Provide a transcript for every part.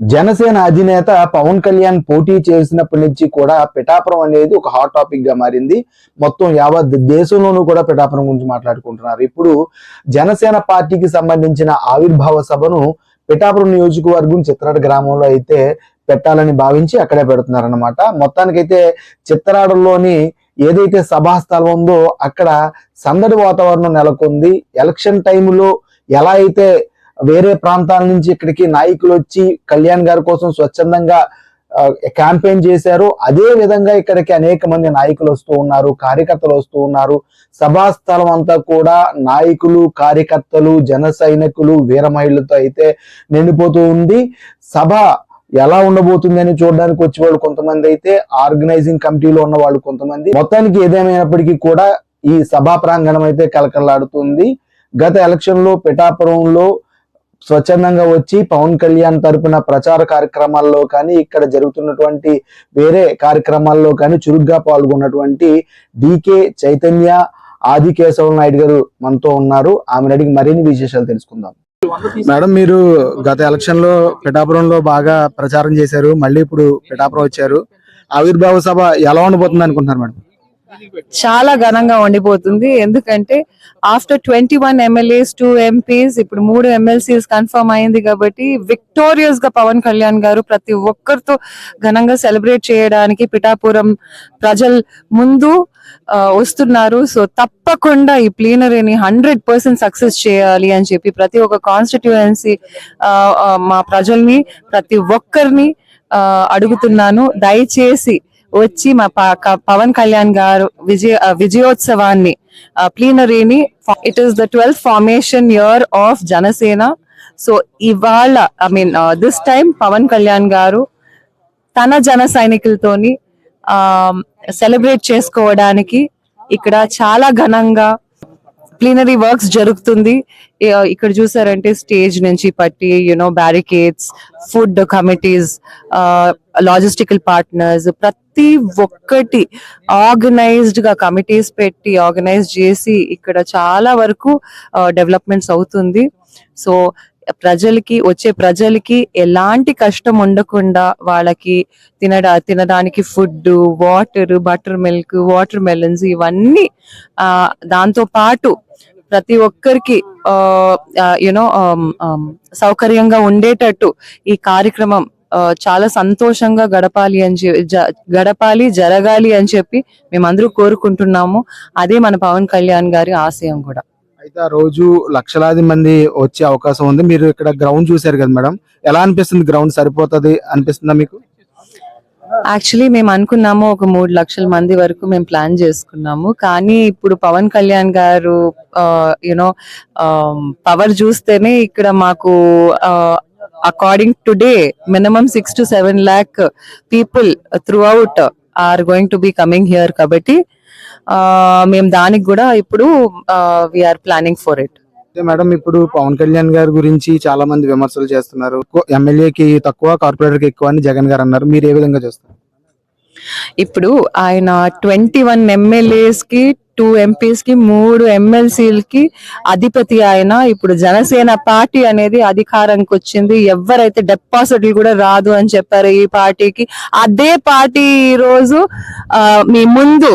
జనసేన అధినేత పవన్ కళ్యాణ్ పోటీ చేసినప్పటి నుంచి కూడా పిఠాపురం అనేది ఒక హాట్ టాపిక్గా మారింది. మొత్తం యావత్ దేశంలోనూ కూడా పిఠాపురం గురించి మాట్లాడుకుంటున్నారు. ఇప్పుడు జనసేన పార్టీకి సంబంధించిన ఆవిర్భావ సభను పిఠాపురం నియోజకవర్గం చిత్రాడ గ్రామంలో అయితే పెట్టాలని భావించి అక్కడే పెడుతున్నారనమాట మొత్తానికైతే చిత్రాడలోని ఏదైతే సభా స్థలం ఉందో అక్కడ సందడి వాతావరణం నెలకొంది. ఎలక్షన్ టైంలో ఎలా అయితే వేరే ప్రాంతాల నుంచి ఇక్కడికి నాయకులు వచ్చి కళ్యాణ్ గారి కోసం స్వచ్ఛందంగా క్యాంపెయిన్ చేశారు. అదే విధంగా ఇక్కడికి అనేక మంది నాయకులు వస్తూ ఉన్నారు కార్యకర్తలు వస్తూ ఉన్నారు. సభా స్థలం అంతా కూడా నాయకులు కార్యకర్తలు జన సైనికులు వీరమహిళలతో అయితే నిండిపోతూ ఉంది. సభ ఎలా ఉండబోతుంది అని చూడడానికి వచ్చే వాళ్ళు కొంతమంది అయితే ఆర్గనైజింగ్ కమిటీలో ఉన్న వాళ్ళు కొంతమంది. మొత్తానికి ఏదేమైనప్పటికీ కూడా ఈ సభా ప్రాంగణం అయితే కలకలాడుతుంది గత ఎలక్షన్లో పిఠాపురంలో స్వచ్ఛందంగా వచ్చి పవన్ కళ్యాణ్ తరపున ప్రచార కార్యక్రమాల్లో కానీ ఇక్కడ జరుగుతున్నటువంటి వేరే కార్యక్రమాల్లో కానీ చురుగ్గా పాల్గొన్నటువంటి డికే చైతన్య ఆది కేశవ నాయుడు గారు మనతో ఉన్నారు. ఆమెను అడిగి మరిన్ని విశేషాలు తెలుసుకుందాం. మేడం మీరు గత ఎలక్షన్లో పిఠాపురంలో బాగా ప్రచారం చేశారు. మళ్ళీ ఇప్పుడు పిఠాపురం వచ్చారు. ఆవిర్భావ సభ ఎలా ఉండబోతుంది అనుకుంటున్నారు మేడం? చాలా ఘనంగా ఉండిపోతుంది ఎందుకంటే after twenty one MLAs two MPs ఇప్పుడు మూడు ఎమ్మెల్సీస్ కన్ఫర్మ్ అయింది కాబట్టి విక్టోరియస్గా పవన్ కళ్యాణ్ గారు ప్రతి ఒక్కరితో ఘనంగా సెలబ్రేట్ చేయడానికి పిఠాపురం ప్రజల ముందు వస్తున్నారు. సో తప్పకుండా ఈ ప్లీనరీని హండ్రెడ్ పర్సెంట్ సక్సెస్ చేయాలి అని చెప్పి ప్రతి ఒక్క కాన్స్టిట్యుయెన్సీ మా ప్రజల్ని ప్రతి ఒక్కరిని అడుగుతున్నాను. దయచేసి వచ్చి మా క- పవన్ కళ్యాణ్ గారు విజయ విజయోత్సవాన్ని ప్లీనరీని it is the twelfth formation year of Janasena. So ఇవాళ I mean this time Pawan Kalyan garu తన జన సైనికులతోని సెలబ్రేట్ చేసుకోవడానికి ఇక్కడ చాలా ఘనంగా ప్లీనరీ వర్క్స్ జరుగుతుంది. ఇక్కడ చూసారంటే స్టేజ్ నుంచి పట్టి you know barricades food committees logistical partners ప్రతి ఒక్కటి ఆర్గనైజ్డ్గా కమిటీస్ పెట్టి ఆర్గనైజ్ చేసి ఇక్కడ చాలా వరకు డెవలప్మెంట్స్ అవుతుంది. సో ప్రజలకి వచ్చే ప్రజలకి ఎలాంటి కష్టం ఉండకుండా వాళ్ళకి తినడా తినడానికి food water butter milk water melons ఇవన్నీ ఆ దాంతో పాటు ప్రతి ఒక్కరికి యునో సౌకర్యంగా ఉండేటట్టు ఈ కార్యక్రమం చాలా సంతోషంగా గడపాలి అని గడపాలి జరగాలి అని చెప్పి మేమందరూ కోరుకుంటున్నాము. అదే మన పవన్ కళ్యాణ్ గారి ఆశయం కూడా. అయితే ఆ రోజు లక్షలాది మంది వచ్చే అవకాశం ఉంది. మీరు ఇక్కడ గ్రౌండ్ చూసారు కదా మేడం. ఎలా అనిపిస్తుంది గ్రౌండ్ సరిపోతుంది? అనిపిస్తుందా మీకు? యాక్చువల్లీ మేము అనుకున్నాము ఒక మూడు లక్షల మంది వరకు మేము ప్లాన్ చేసుకున్నాము. కానీ ఇప్పుడు పవన్ కళ్యాణ్ గారు యునో పవర్ చూస్తేనే ఇక్కడ మాకు according today minimum six to seven lakh people throughout are going to be coming here కాబట్టి మేము దానికి కూడా ఇప్పుడు వీఆర్ ప్లానింగ్ ఫర్ ఇట్ అయితే మేడం ఇప్పుడు పవన్ కళ్యాణ్ గారి గురించి చాలా మంది విమర్శలు చేస్తున్నారు. ఎమ్మెల్యేకి తక్కువ కార్పొరేటర్కి ఎక్కువ అని జగన్ గారు అన్నారు. మీరు ఏ విధంగా చూస్తారు ఇప్పుడు ఆయన ట్వంటీ వన్ ఎమ్మెల్యేస్కి టూ ఎంపీస్కి మూడు ఎమ్మెల్సీలకి అధిపతి ఆయన. ఇప్పుడు జనసేన పార్టీ అనేది అధికారానికి వచ్చింది. ఎవరైతే డిపాజిట్లు కూడా రాదు అని చెప్పారు ఈ పార్టీకి అదే పార్టీ ఈ రోజు మీ ముందు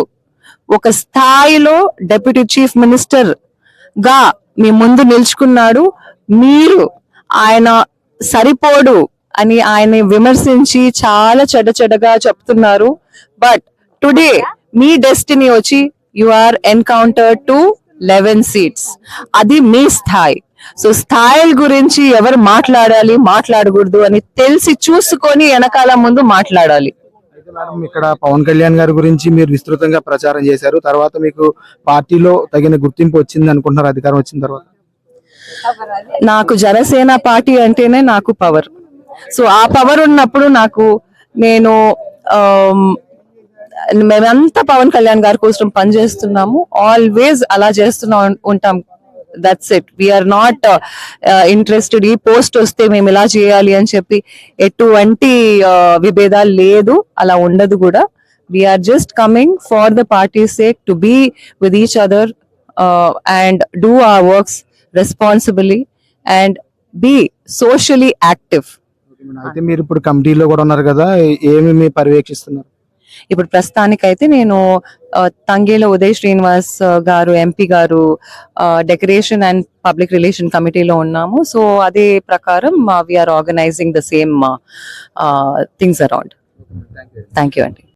ఒక స్థాయిలో డెప్యూటీ చీఫ్ మినిస్టర్ గా మీ ముందు నిల్చుకున్నాడు. మీరు ఆయన సరిపోడు అని ఆయన విమర్శించి చాలా చెడ్డ చెడ్డగా చెప్తున్నారు. బట్ టుడే మీ డెస్టినీ వచ్చి you are encounter to eleven seats అది మీ స్థాయి. సో స్థాయిల గురించి ఎవరు మాట్లాడాలి మాట్లాడకూడదు అని తెలిసి చూసుకొని వెనకాల ముందు మాట్లాడాలి. మేడం ఇక్కడ పవన్ కళ్యాణ్ గారి గురించి మీరు విస్తృతంగా ప్రచారం చేశారు. తర్వాత మీకు పార్టీలో తగిన గుర్తింపు వచ్చింది అనుకుంటున్నారు అధికారం వచ్చిన తర్వాత? నాకు జనసేన పార్టీ అంటేనే నాకు పవర్ సో ఆ పవర్ ఉన్నప్పుడు నాకు నేను um, మేమంతా పవన్ కళ్యాణ్ గారి కోసం పనిచేస్తున్నాము. ఆల్వేస్ అలా చేస్తున్నా ఉంటాం. That's it we're not interested ఈ పోస్ట్ వస్తే మేము ఇలా చేయాలి అని చెప్పి ఎటువంటి uh, విభేదాలు లేదు. అలా ఉండదు కూడా. We're just coming for the party sake to be with each other and do our works responsibly and be socially active అయితే మీరు ఇప్పుడు కమిటీలో కూడా ఉన్నారు కదా ఏమి మీ పర్యవేక్షిస్తున్నారు? ఇప్పుడు ప్రస్తుతానికైతే నేను తంగేల ఉదయ్ శ్రీనివాస్ గారు ఎంపీ గారు డెకరేషన్ అండ్ పబ్లిక్ రిలేషన్ కమిటీలో ఉన్నాము. సో అదే ప్రకారం we're organising the same things around thank you అండి